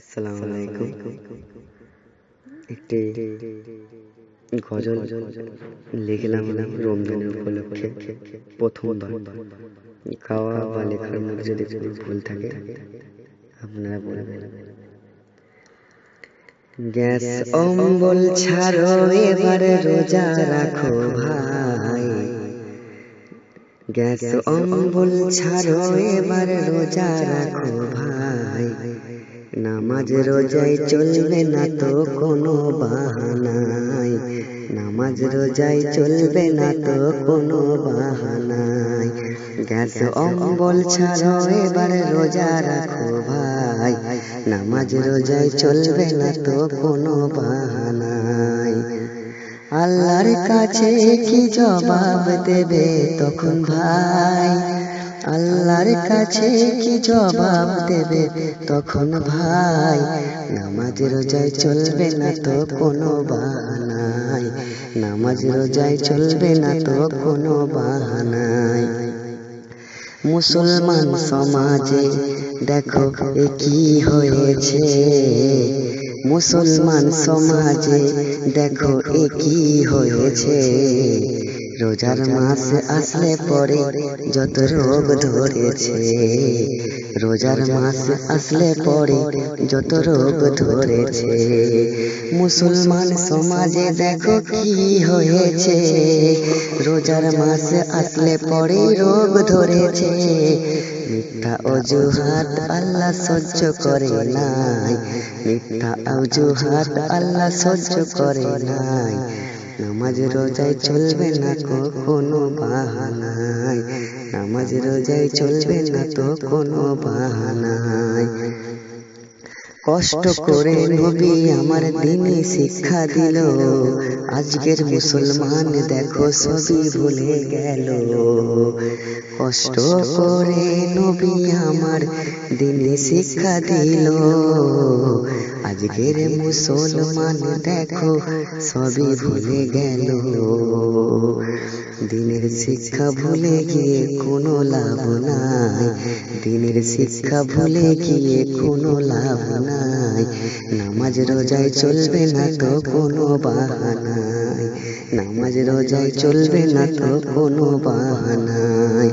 আসসালামু আলাইকুম। একটি গজল লিখলাম রমজানের উপলক্ষে। প্রথমবার গাওয়া বা লেখার মধ্যে যদি কোনো ভুল থাকে, আপনারা বলবেন। গ্যাস অম্বল ছাড়ো, এবারে রোজা রাখো ভাই। গ্যাস অম্বল ছাড়ো, এবারে রোজা রাখো ভাই। নামাজ রোজাই চলবে না তো কোনো বাহানায় নামাজ রোজাই চলবে না তো কোনো বাহানায় গ্যাস অম্বল ছাড়ো, এবার রোজা রাখো ভাই। নামাজ রোজাই চলবে না তো কোনো বাহানায় আল্লাহর কাছে কি জবাব দেবে তখন ভাই? আল্লাহর কাছে কি জবাব দেবে? তখন ভাই নামাজ রোজায় চলবে না তো কোনো বাহানায়। নামাজ রোজায় চলবে না তো কোনো বাহানায়। মুসলমান সমাজে দেখো এ কি হয়েছে। মুসলমান সমাজে দেখো এ কি হয়েছে। রোজার মাস আসলে পরে যত রোগ ধরেছে, রোজার মাস আসলে পরে যত রোগ ধরেছে। মুসলমান সমাজে দেখো কি হয়েছে, রোজার মাস আসলে পরে রোগ ধরেছে। মিথ্যা অজুহাত আল্লাহ সহ্য করে নাই, মিথ্যা অজুহাত আল্লাহ সহ্য করে নাই। নামাজ রোজায় চলবে না তো কোনো বাহানায়। নামাজ রোজায় চলবে না তো কোনো বাহানায়। কষ্ট করে নবী আমার দিনে শিক্ষা দিল, আজকের মুসলমান দেখো সবই ভুলে গেল। কষ্ট করে নবী আমার দিনে শিক্ষা দিল। আজকের মুসলমান দেখো, সবই ভুলে গেল। দিনের শিক্ষা ভুলে গিয়ে কোনো লাভ নাই। দিনের শিক্ষা ভুলে গিয়ে কোনো লাভ নাই। নামাজ রোজায় চলবে না তো কোনো বাহানায় নামাজ রোজায় চলবে না তো কোনো বাহানায়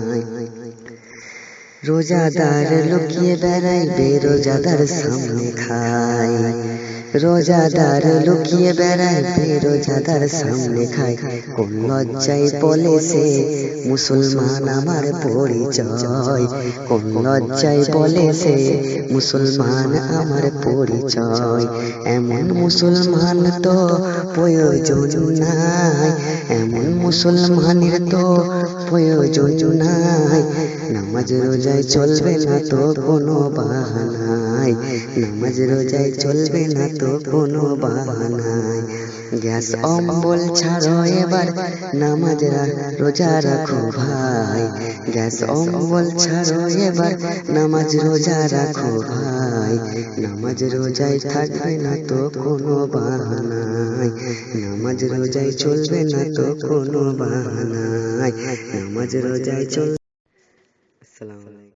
রোজাদার লুকিয়ে বেড়াই বেরোজাদার সামনে খায় রোজাদার লুকিয়ে বেড়ায় রোজাদার সামনে খায়। কোন লজ্জায় বলে সে মুসলমান আমার পরিচয় কোন লজ্জায় বলে সে মুসলমান আমার পরিচয় এমন মুসলমান তো প্রয়োজন নাই, এমন মুসলমানের তো প্রয়োজন নাই। নামাজ রোজায় চলবে না তো কোনো বাহানায়, নামাজ রোজায় চলবে না তো কোনো বাহানায় গ্যাস অম্বল ছাড়ো এবার, নামাজ রোজা রাখো ভাই। গ্যাস অম্বল ছাড়ো এবার, নামাজ রোজা রাখো ভাই। নামাজ রোজায় থাকবে না তো কোনো বাহানায় নামাজ রোজায় চলবে না তো কোনো বাহানায় নামাজ রোজায় চল